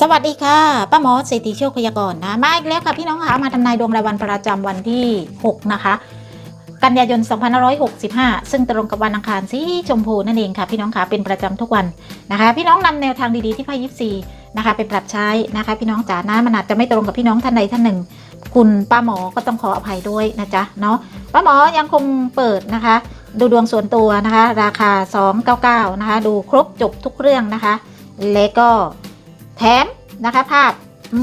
สวัสดีค่ะป้าหมอเศรษฐีโชคพยากรณ์นะมาอีกแล้วค่ะพี่น้องคะมาทำนายดวงรายวันประจำวันที่ 6 นะคะ กันยายน 2565 ซึ่งตรงกับวันอังคารสีชมพูนั่นเองค่ะ พี่น้องคะเป็นประจำทุกวันนะคะ พี่น้องนำแนวทางดีๆที่ไพ่ยิปซีนะคะไปปรับใช้นะคะ พี่น้องจ๋านะมันอาจจะไม่ตรงกับพี่น้องท่านใดท่านหนึ่ง คุณป้าหมอก็ต้องขออภัยด้วยนะจ๊ะเนาะป้าหมอยังคงเปิดนะคะ ดูดวงส่วนตัวนะคะ ราคา 299 นะคะ ดูครบจบทุกเรื่องนะคะ และก็ แถมนะคะภาพ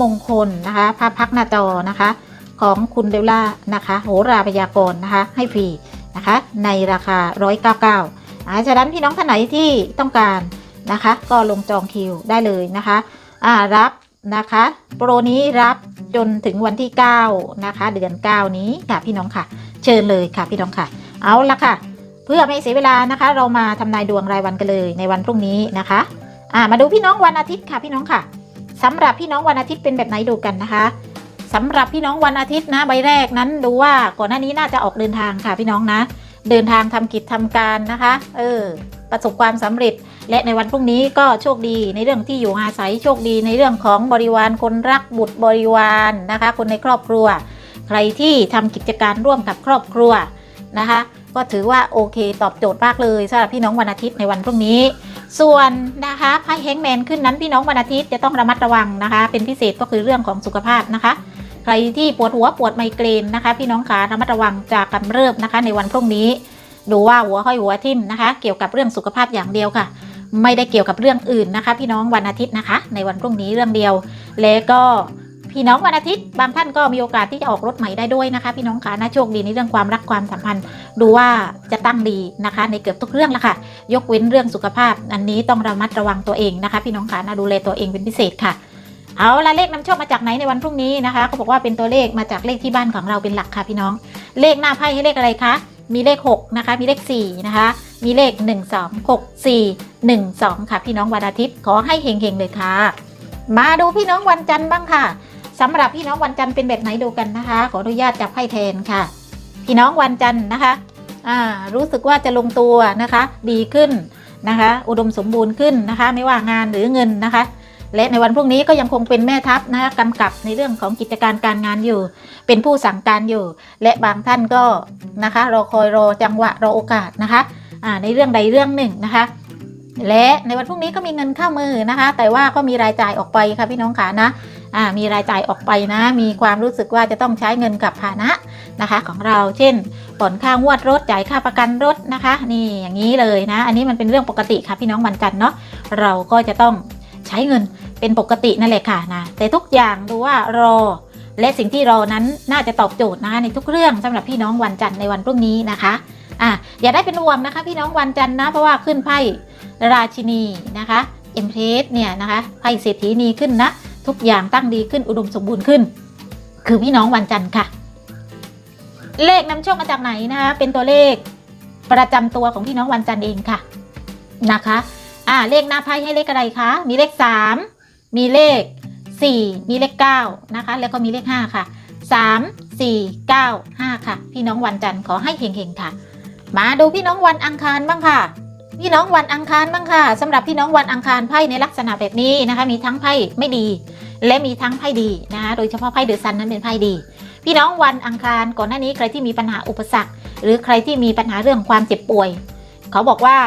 มงคลนะคะภาพพักหน้าจอนะคะของคุณเดลล่านะคะโหราพยากรณ์นะคะให้ฟรีนะคะในราคา 199อ่าฉะนั้นพี่น้องท่านไหนที่ต้องการนะคะ ก็ลงจองคิวได้เลยนะคะอ่ารับนะคะโปรนี้รับจนถึงวันที่ 9 นะคะ เดือน 9 นี้ค่ะพี่น้องค่ะ เชิญเลยค่ะพี่น้องค่ะ เอาละค่ะ เพื่อไม่เสียเวลานะคะ เรามาทำนายดวงรายวันกันเลยในวันพรุ่งนี้นะคะ อ่ามาดูพี่น้องวันอาทิตย์ค่ะพี่น้องค่ะสำหรับพี่น้องวันอาทิตย์เป็นแบบไหนดูกันนะคะสำหรับพี่น้องวันอาทิตย์นะใบแรกนั้นดูว่าก่อนหน้านี้น่าจะออกเดินทางค่ะพี่น้องนะ เดินทางทำกิจทำการนะคะ เออประสบความสำเร็จ และในวันพรุ่งนี้ก็โชคดีในเรื่องที่อยู่อาศัยโชคดีในเรื่องของบริวารคนรักบุตรบริวารนะคะ คนในครอบครัว ใครที่ทำกิจการร่วมกับครอบครัวนะคะ ก็ถือว่าโอเคตอบโจทย์มากเลยสำหรับพี่น้องวันอาทิตย์ในวันพรุ่งนี้ ส่วนนะคะไพ่แฮงแมนขึ้นนั้นพี่น้องวันอาทิตย์จะต้องระมัดระวังนะคะ เป็นพิเศษก็คือเรื่องของสุขภาพนะคะ ใครที่ปวดหัวปวดไมเกรนนะคะ พี่น้องขาระมัดระวังจากกำเริบนะคะ ในวันพรุ่งนี้ ดูว่าหัวห้อยหัวทิ่มนะคะ เกี่ยวกับเรื่องสุขภาพอย่างเดียวค่ะ ไม่ได้เกี่ยวกับเรื่องอื่นนะคะ พี่น้องวันอาทิตย์นะคะ ในวันพรุ่งนี้เรื่องเดียว และก็ พี่น้องวันอาทิตย์ บางท่านก็มีโอกาสที่จะออกรถใหม่ได้ด้วยนะคะ พี่น้องขานะโชคดีในเรื่องความรักความสัมพันธ์ ดูว่าจะตั้งดีนะคะ ในเกือบทุกเรื่องละค่ะ ยกเว้นเรื่องสุขภาพ อันนี้ต้องระมัดระวังตัวเองนะคะ พี่น้องขานะดูแลตัวเองเป็นพิเศษค่ะเอาละเลขนำโชคมาจากไหนในวันพรุ่งนี้นะคะเขาบอกว่าเป็นตัวเลขมาจากเลขที่บ้านของเราเป็นหลักค่ะพี่น้อง เลขหน้าไพ่ให้เลขอะไรคะมีเลข 6 นะคะ มีเลข 4 นะคะ มีเลข 1 2 6 4 1 2 ค่ะ พี่น้องวันอาทิตย์ขอให้เฮงๆเลยค่ะ มาดูพี่น้องวันจันทร์บ้างค่ะ สำหรับพี่น้องวันจันทร์เป็นแบบไหนดูกันนะคะ ขออนุญาตจับไพ่แทนค่ะ พี่น้องวันจันทร์นะคะอ่ารู้สึกว่าจะลงตัวนะคะ ดีขึ้นนะคะ อุดมสมบูรณ์ขึ้นนะคะ ไม่ว่างานหรือเงินนะคะ และในวันพรุ่งนี้ก็ยังคงเป็นแม่ทัพนะคะกำกับในเรื่องของกิจการการงานอยู่ เป็นผู้สั่งการอยู่ และบางท่านก็นะคะรอคอยรอจังหวะรอโอกาสนะคะอ่าในเรื่องใดเรื่องหนึ่งนะคะและในวันพรุ่งนี้ก็มีเงินเข้ามือนะคะ แต่ว่าก็มีรายจ่ายออกไปค่ะพี่น้องขานะ มีรายจ่ายออกไปนะ มีความรู้สึกว่าจะต้องใช้เงินกับฐานะนะคะ ของเราเช่นผ่อนค่างวดรถจ่ายค่าประกันรถนะคะ นี่อย่างนี้เลยนะ อันนี้มันเป็นเรื่องปกติค่ะพี่น้องวันจันทร์เนาะเราก็จะต้องใช้เงินเป็นปกตินั่นแหละค่ะนะแต่ทุกอย่างดูว่ารอและสิ่งที่รอนั้นน่าจะตอบโจทย์นะคะในทุกเรื่องสำหรับพี่น้องวันจันทร์ในวันพรุ่งนี้นะคะอะอย่าได้เป็นห่วงนะคะ พี่น้องวันจันทร์นะ เพราะว่าขึ้นไพ่ราชินีนะคะเอ็มเพรสเนี่ยนะคะไพ่เศรษฐีนีขึ้นนะ ทุกอย่างตั้งดีขึ้นอุดมสมบูรณ์ขึ้น คือพี่น้องวันจันทร์ค่ะ เลขนำโชคมาจากไหนนะคะเป็นตัวเลขประจำตัวของพี่น้องวันจันทร์เองค่ะนะคะ อ่าเลขหน้าไพ่ให้เลขอะไรคะมีเลข 3 มีเลข 4 มีเลข9นะคะ แล้วก็มีเลข 5 ค่ะ 3 4 9 5 ค่ะ พี่น้องวันจันทร์ขอให้เฮงๆค่ะ มาดูพี่น้องวันอังคารบ้างค่ะ พี่น้องวันอังคารบ้างค่ะสำหรับพี่น้องวันอังคารไพ่ในลักษณะแบบนี้นะคะ มีทั้งไพ่ไม่ดี และมีทั้งไพ่ดีนะคะโดยเฉพาะไพ่เดอะซันนั้นเป็นไพ่ดี พี่น้องวันอังคารก่อนหน้านี้ใครที่มีปัญหาอุปสรรค หรือใครที่มีปัญหาเรื่องความเจ็บป่วย เขาบอกว่า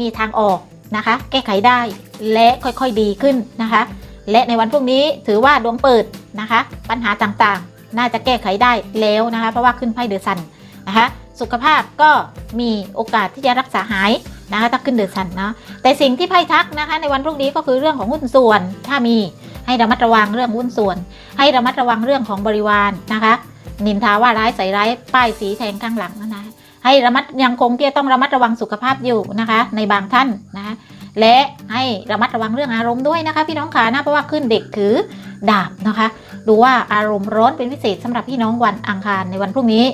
มีทางออกนะคะ แก้ไขได้และค่อยๆดีขึ้นนะคะ และในวันพรุ่งนี้ถือว่าดวงเปิดนะคะ ปัญหาต่างๆ น่าจะแก้ไขได้แล้วนะคะ เพราะว่าขึ้นไพ่เดอะซันนะคะสุขภาพก็มีโอกาสที่จะรักษาหายนะคะถ้าขึ้นเดือะซันเนาะแต่สิ่งที่ไพ่ทักนะคะ ในวันพรุ่งนี้ก็คือเรื่องของหุ้นส่วนถ้ามี ให้ระมัดระวังเรื่องหุ้นส่วน ให้ระมัดระวังเรื่องของบริวารนะคะ นินทาว่าร้ายใส่ร้ายป้ายสีแทงข้างหลังนะให้ระมัดยังคงที่จะต้องระมัดระวังสุขภาพอยู่นะคะ ในบางท่านนะะและให้ระมัดระวังเรื่องอารมณ์ด้วยนะคะพี่น้องขานะเพราะว่าขึ้นเด็กถือดาบนะคะดูว่าอารมณ์ร้อนเป็นพิเศษสำหรับพี่น้องวันอังคารในวันพรุ่งนี้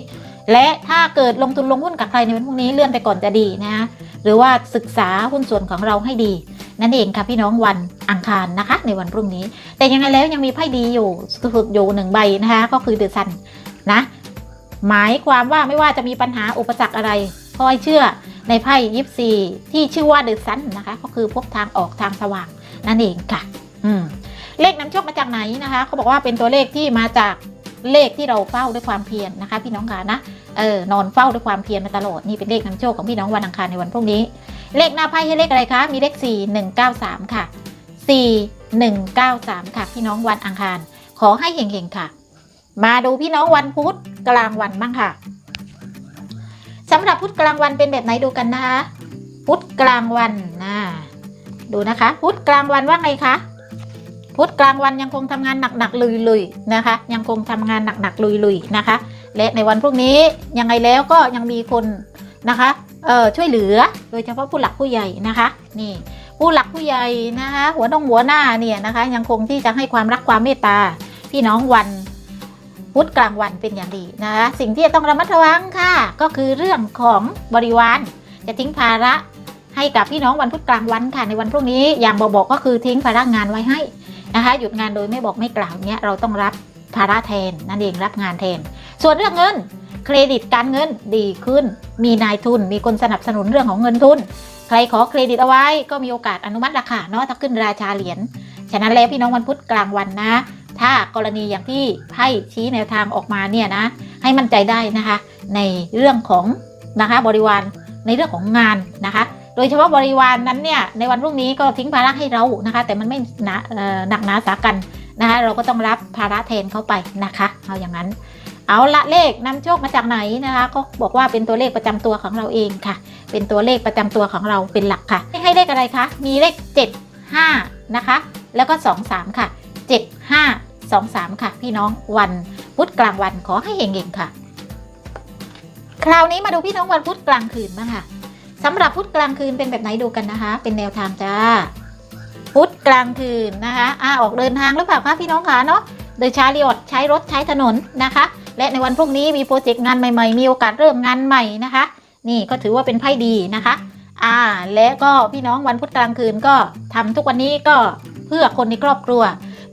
และถ้าเกิดลงทุนลงหุ้นกับใครในวันพรุ่งนี้เลื่อนไปก่อนจะดีนะะหรือว่าศึกษาหุ้นส่วนของเราให้ดี นั่นเองค่ะพี่น้องวันอังคารนะคะ ในวันพรุ่งนี้ แต่ยังไงแล้วยังมีไพ่ดีอยู่สุดๆอยู่หนึ่งใบนะคะ ก็คือเดอะซันนะหมายความว่าไม่ว่าจะมีปัญหาอุปสรรคอะไรคอยเชื่อในไพ่ยิปซีที่ชื่อว่าเดอะซันนะคะ ก็คือพบทางออกทางสว่างนั่นเองค่ะ อืมเลขนำโชคมาจากไหนนะคะเขาบอกว่าเป็นตัวเลขที่มาจากเลขที่เราเฝ้าด้วยความเพียรนะคะ พี่น้องค่ะนะเออนอนเฝ้าด้วยความเพียรมาตลอดนี่เป็นเลขนำโชคของพี่น้องวันอังคารในวันพรุ่งนี้ เลขหน้าไพ่ให้เลขอะไรคะ มีเลข 4 1 9 3 ค่ะ 4 1 9 3 ค่ะ พี่น้องวันอังคาร ขอให้เฮงๆค่ะ มาดูพี่น้องวันพุธกลางวันบ้างค่ะสำหรับพุธกลางวันเป็นแบบไหนดูกันนะคะ พุธกลางวันนะดูนะคะ พุธกลางวันว่าไงคะพุธกลางวันยังคงทำงานหนักๆลุยๆนะคะ ยังคงทำงานหนักๆลุยๆนะคะ และในวันพรุ่งนี้ยังไงแล้วก็ยังมีคนนะคะ เออช่วยเหลือ โดยเฉพาะผู้หลักผู้ใหญ่นะคะ นี่ ผู้หลักผู้ใหญ่นะคะหัวน้องหัวหน้าเนี่ยนะคะ ยังคงที่จะให้ความรักความเมตตา พี่น้องวันพุธกลางวันเป็นอย่างดีนะคะสิ่งที่จะต้องระมัดระวังค่ะ ก็คือเรื่องของบริวารจะทิ้งภาระให้กับพี่น้องวันพุธกลางวันค่ะในวันพรุ่งนี้อย่างบอกๆก็คือทิ้งภาระงานไว้ให้นะคะหยุดงานโดยไม่บอกไม่กล่าวเนี้ยเราต้องรับภาระแทนนั่นเองรับงานแทน ส่วนเรื่องเงิน เครดิตการเงินดีขึ้น มีนายทุน มีคนสนับสนุนเรื่องของเงินทุน ใครขอเครดิตเอาไว้ก็มีโอกาสอนุมัติราคาเนาะถ้าขึ้นราชาเหรียญ ฉะนั้นแล้วพี่น้องวันพุธกลางวันนะ ถ้ากรณีอย่างที่ไพ่ชี้แนวทางออกมาเนี่ยนะ ให้มั่นใจได้นะคะ ในเรื่องของนะคะบริวารในเรื่องของงานนะคะโดยเฉพาะบริวารนนั้นเนี่ยในวันพรุ่งนี้ก็ทิ้งภาระให้เรานะคะ แต่มันไม่หนาเอ่อหนักหนาสากันนะคะเราก็ต้องรับภาระแทนเข้าไปนะคะ เอาอย่างนั้น เอาละเลขนำโชคมาจากไหนนะคะก็บอกว่าเป็นตัวเลขประจำตัวของเราเองค่ะ เป็นตัวเลขประจำตัวของเราเป็นหลักค่ะ ให้เลขอะไรคะ มีเลข 7 5 นะคะ แล้วก็ 2 3 ค่ะ 7 5 2 3 ค่ะ พี่น้องวันพุธกลางวันขอให้เฮงๆค่ะ คราวนี้มาดูพี่น้องวันพุธกลางคืนบ้างค่ะสำหรับพุธกลางคืนเป็นแบบไหนดูกันนะคะ เป็นแนวทางจ้าพุธกลางคืนนะคะอ่าออกเดินทางหรือเปล่าคะพี่น้องคะเนาะโดยชาลิออดใช้รถใช้ถนนนะคะ และในวันพรุ่งนี้มีโปรเจกต์งานใหม่ๆ มีโอกาสเริ่มงานใหม่นะคะ นี่ก็ถือว่าเป็นไพ่ดีนะคะ อ่า และก็พี่น้องวันพุธกลางคืนก็ทำทุกวันนี้ก็เพื่อคนในครอบครัว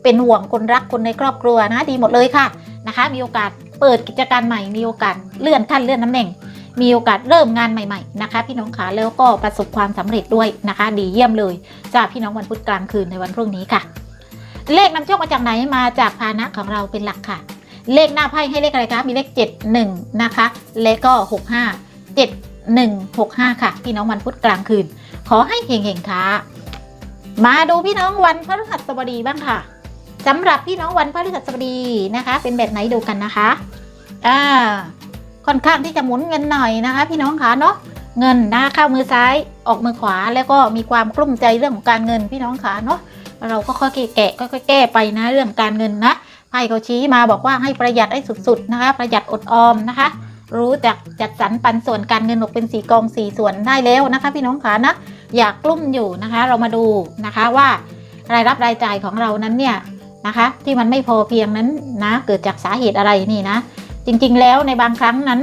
เป็นห่วงคนรักคนในครอบครัวนะดีหมดเลยค่ะนะคะ มีโอกาสเปิดกิจการใหม่ มีโอกาสเลื่อนขั้นเลื่อนตำแหน่ง มีโอกาสเริ่มงานใหม่ๆนะคะ พี่น้องขาแล้วก็ประสบความสำเร็จด้วยนะคะ ดีเยี่ยมเลยจ้าพี่น้องวันพุธกลางคืนในวันพรุ่งนี้ค่ะ เลขนำโชคมาจากไหนมาจากพานะของเราเป็นหลักค่ะ เลขหน้าไพ่ให้เลขอะไรคะ มีเลข 7 1 นะคะ และก็ 65 7 1 65 ค่ะ พี่น้องวันพุธกลางคืน ขอให้เฮงๆค่ะ มาดูพี่น้องวันพฤหัสบดีบ้างค่ะสำหรับพี่น้องวันพฤหัสบดีนะคะ เป็นแบบไหนดูกันนะคะ อ่า ค่อนข้างที่จะหมุนเงินหน่อยนะคะ พี่น้องคะเนาะ เงินหนะเข้ามือซ้าย ออกมือขวา แล้วก็มีความกลุ้มใจเรื่องของการเงินพี่น้องคะเนาะ เราก็ค่อยๆแกะค่อยๆแก้ไปนะเรื่องการเงินนะ ไพ่เขาชี้มาบอกว่าให้ประหยัดให้สุดๆนะคะ ประหยัดอดออมนะคะ รู้จักจัดสรรปันส่วนการเงินออกเป็นสีกองสีส่วนได้แล้วนะคะ พี่น้องขานะอยากกลุ้มอยู่นะคะ เรามาดูนะคะว่ารายรับรายจ่ายของเรานั้นเนี่ยนะคะ ที่มันไม่พอเพียงนั้นนะ เกิดจากสาเหตุอะไรนี่นะ จริงๆแล้วในบางครั้งนั้น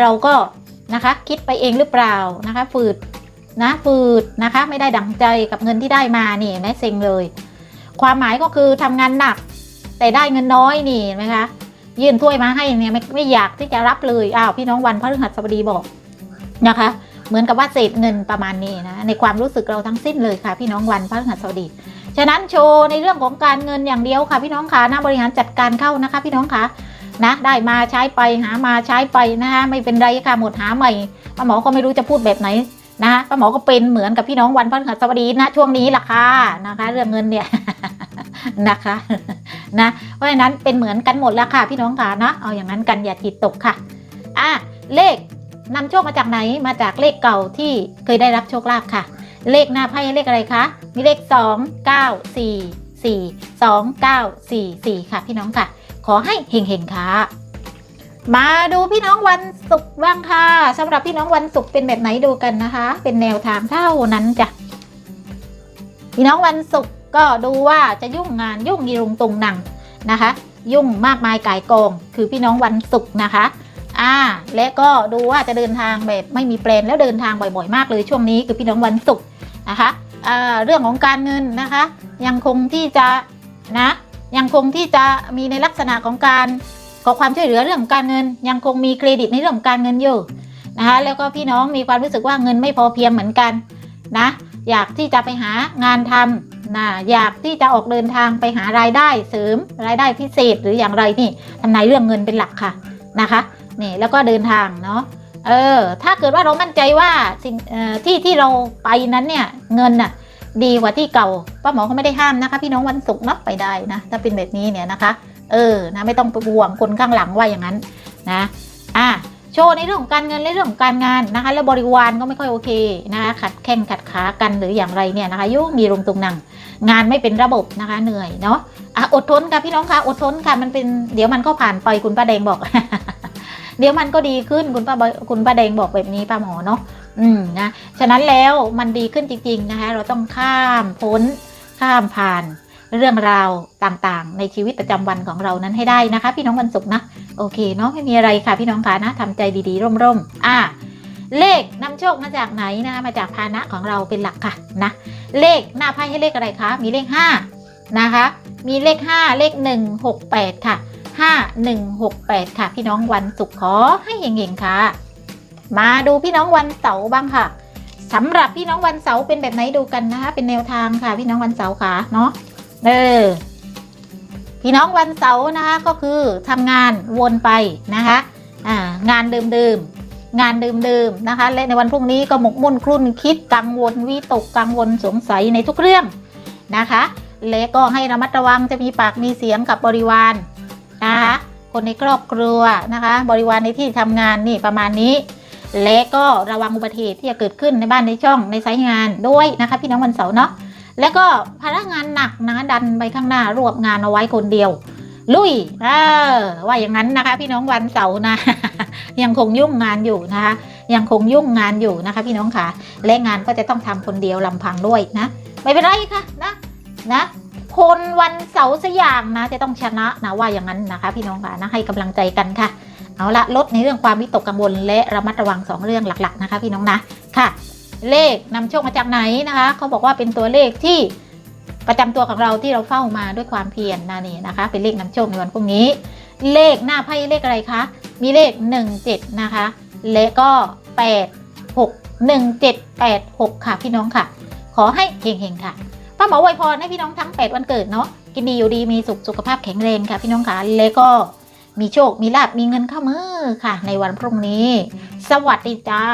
เราก็นะคะคิดไปเองหรือเปล่านะคะฝืดนะฝืดนะคะ ไม่ได้ดังใจกับเงินที่ได้มานี่แม่เซ็งเลย ความหมายก็คือทำงานหนัก แต่ได้เงินน้อยนี่เห็นไหมคะยื่นถ้วยมาให้เนี่ยไม่ไม่อยากที่จะรับเลยอ้าวพี่น้องวันพฤหัสบดีบอกนะคะ เหมือนกับว่าเศษเงินประมาณนี้นะในความรู้สึกเราทั้งสิ้นเลยค่ะ พี่น้องวันพฤหัสบดีฉะนั้นโชว์ในเรื่องของการเงินอย่างเดียวค่ะ พี่น้องคะหนะบริหารจัดการเข้านะคะ พี่น้องคะนะได้มาใช้ไปหามาใช้ไปนะคะไม่เป็นไรค่ะหมดหาใหม่ป้าหมอก็ไม่รู้จะพูดแบบไหนนะคะป้าหมอก็เป็นเหมือนกับพี่น้องวันพฤหัสบดีนะช่วงนี้ล่ะค่ะนะคะ เรื่องเงินเนี่ยนะคะ นะเพราะฉะนั้นเป็นเหมือนกันหมดแล้วค่ะพี่น้องค่ะนะเอาอย่างนั้นกันอย่าจิตตกค่ะอะเลขนำโชคมาจากไหนมาจากเลขเก่าที่เคยได้รับโชคลาภค่ะ เลขหน้าไพ่เลขอะไรคะมีเลข 2 9 4 4 2 9 4 4 ค่ะ พี่น้องค่ะ ขอให้เฮงๆค่ะมาดูพี่น้องวันศุกร์บ้างค่ะสำหรับพี่น้องวันศุกร์เป็นแบบไหนดูกันนะคะ เป็นแนวทางเท่านั้นจ้ะพี่น้องวันศุกร์ ก็ดูว่าจะยุ่งงานยุ่งยีรุงตุงหนังนะคะ ยุ่งมากมายก่ายกอง คือพี่น้องวันศุกร์นะคะอ่าและก็ดูว่าจะเดินทางแบบไม่มีแปลนแล้วเดินทางบ่อยๆ มากเลยช่วงนี้คือพี่น้องวันศุกร์นะคะอ่าเรื่องของการเงินนะคะ ยังคงที่จะนะยังคงที่จะมีในลักษณะของการขอความช่วยเหลือเรื่องการเงิน ยังคงมีเครดิตในเรื่องของการเงินอยู่นะคะแล้วก็พี่น้องมีความรู้สึกว่าเงินไม่พอเพียงเหมือนกันนะอยากที่จะไปหางานทำ นะอยากที่จะออกเดินทางไปหารายได้เสริมรายได้พิเศษหรืออย่างไรนี่ทำนายเรื่องเงินเป็นหลักค่ะนะคะนี่แล้วก็เดินทางเนาะเออถ้าเกิดว่าเรามั่นใจว่าสิ่งเอ่อที่ที่เราไปนั้นเนี่ยเงินน่ะดีกว่าที่เก่าป้าหมอก็ไม่ได้ห้ามนะคะ พี่น้องวันศุกร์เนาะไปได้นะถ้าเป็นแบบนี้เนี่ยนะคะเออนะไม่ต้องไปห่วงคนข้างหลังว่าอย่างนั้นนะอะโชว์ในเรื่องของการเงินและเรื่องของการงานนะคะ แล้วบริวารก็ไม่ค่อยโอเคนะคะขัดแข้งขัดขากันหรืออย่างไรเนี่ยนะคะยุ่งมีลงตรงนัง งานไม่เป็นระบบนะคะเหนื่อยเนาะอะอดทนค่ะพี่น้องคะอดทนค่ะมันเป็นเดี๋ยวมันก็ผ่านไปคุณป้าแดงบอก เดี๋ยวมันก็ดีขึ้นคุณป้าคุณป้าแดงบอกแบบนี้ป้าหมอเนาะอืมนะฉะนั้นแล้วมันดีขึ้นจริงๆนะคะเราต้องข้ามพ้นข้ามผ่านเรื่องราวต่างๆ ในชีวิตประจำวันของเรานั้นให้ได้นะคะ พี่น้องวันศุกร์นะโอเคเนาะไม่มีอะไรค่ะพี่น้องคะนะทำใจดีๆร่มๆอ่า เลขนำโชคมาจากไหนนะคะมาจากภาณะของเราเป็นหลักค่ะนะเลขหน้าไพ่ให้เลขอะไรคะมีเลข5นะคะมีเลข 5 เลข 1 6 8 ค่ะ 5 1 6 8 ค่ะ พี่น้องวันศุกร์ขอให้เฮงๆค่ะ มาดูพี่น้องวันเสาร์บ้างค่ะสำหรับพี่น้องวันเสาร์เป็นแบบไหนดูกันนะคะ เป็นแนวทางค่ะ พี่น้องวันเสาร์ค่ะเนาะเออพี่น้องวันเสาร์นะคะก็คือทำงานวนไปนะคะอ่างานเดิมๆ งานเดิมๆนะคะ และในวันพรุ่งนี้ก็หมกมุ่นครุ่นคิดกังวลวิตกกังวลสงสัยในทุกเรื่องนะคะ และก็ให้ระมัดระวังจะมีปากมีเสียงกับบริวารนะคะคนในครอบครัวนะคะ บริวารในที่ทำงานนี่ประมาณนี้ และก็ระวังอุบัติเหตุที่จะเกิดขึ้นในบ้านในช่องในสายงานด้วยนะคะ พี่น้องวันเสาร์เนาะแล้วก็พนักงานหนักนะดันไปข้างหน้ารวบงานเอาไว้คนเดียว ลุยเออว่าอย่างนั้นนะคะ พี่น้องวันเสาร์นะ ยังคงยุ่งงานอยู่นะคะ ยังคงยุ่งงานอยู่นะคะ พี่น้องค่ะและงานก็จะต้องทำคนเดียวลำพังด้วยนะ ไม่เป็นไรค่ะนะนะคนวันเสาร์สกอย่างนะจะต้องชนะนะว่าอย่างนั้นนะคะ พี่น้องค่ะนะให้กำลังใจกันค่ะ เอาละลดในเรื่องความวิตกกังวลและระมัดระวังสองเรื่องหลัก ๆ นะคะ พี่น้องนะค่ะ เลขนำโชคมาจากไหนนะคะเขาบอกว่าเป็นตัวเลขที่ ประจำตัวของเราที่เราเฝ้ามาด้วยความเพียรนนี่นะคะ เป็นเลขนำโชคในวันพรุ่งนี้ เลขหน้าไพ่เลขอะไรคะ มีเลข 17 นะคะ และก็ 8 6 1 7 8 6 ค่ะพี่น้องค่ะ ขอให้เฮงๆค่ะป้าหมออวยพรให้พี่น้องทั้ง 8 วันเกิดเนาะกินดีอยู่ดีมีสุขสุขภาพแข็งแรงค่ะ พี่น้องค่ะแล้วก็มีโชคมีลาบมีเงินเข้ามือค่ะ ในวันพรุ่งนี้ สวัสดีจ้า